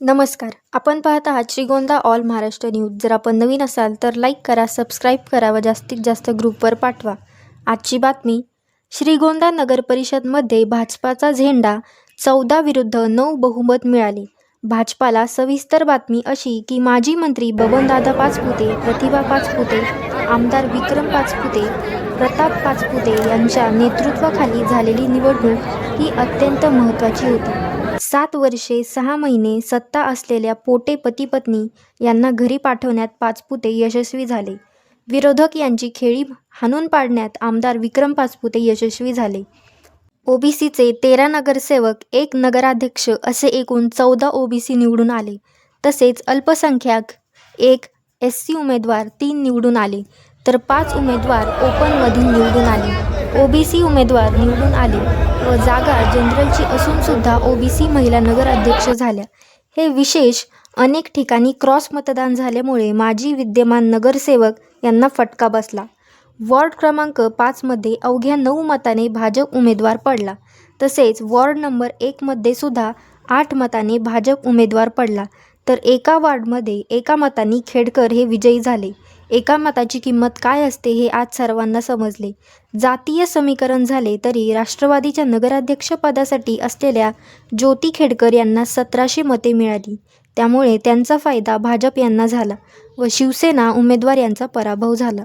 नमस्कार. आपण पाहत आहात श्रीगोंदा ऑल महाराष्ट्र न्यूज जर आपण नवीन असाल तर लाईक करा सबस्क्राईब करा व जास्तीत जास्त ग्रुपवर पाठवा. आजची बातमी श्रीगोंदा नगर परिषदमध्ये भाजपाचा झेंडा चौदा विरुद्ध नऊ बहुमत मिळाले. भाजपाला सविस्तर बातमी अशी की माजी मंत्री बबनदादा पाचपुते प्रतिभा पाचपुते आमदार विक्रम पाचपुते प्रताप पाचपुते यांच्या नेतृत्वाखाली झालेली निवडणूक ही अत्यंत महत्त्वाची होती. सात वर्षे सहा महिने सत्ता असलेल्या पोटे पतीपत्नी यांना घरी पाठवण्यात पाचपुते यशस्वी झाले. विरोधक यांची खेळी हाणून पाडण्यात आमदार विक्रम पाचपुते यशस्वी झाले. ओबीसीचे तेरा नगरसेवक एक नगराध्यक्ष असे एकूण चौदा ओबीसी निवडून आले. तसेच अल्पसंख्याक एक एस सी उमेदवार तीन निवडून आले. तर पाच उमेदवार ओपनमधून निवडून आले. ओबीसी उमेदवार निवडून आले व जागा जनरलची असूनसुद्धा ओबीसी महिला नगराध्यक्ष झाल्या. हे विशेष अनेक ठिकाणी क्रॉस मतदान झाल्यामुळे माजी विद्यमान नगरसेवक यांना फटका बसला. वॉर्ड क्रमांक पाचमध्ये अवघ्या नऊ मताने भाजप उमेदवार पडला. तसेच वॉर्ड नंबर एकमध्ये सुद्धा आठ मताने भाजप उमेदवार पडला. तर एका वॉर्डमध्ये एका मताने खेडकर हे विजयी झाले. एका मताची किंमत काय असते हे आज सर्वांना समजले जातीय समीकरण झाले तरी राष्ट्रवादीच्या नगराध्यक्षपदासाठी असलेल्या ज्योती खेडकर यांना सतराशे मते मिळाली त्यामुळे त्यांचा फायदा भाजप यांना झाला व शिवसेना उमेदवार यांचा पराभव झाला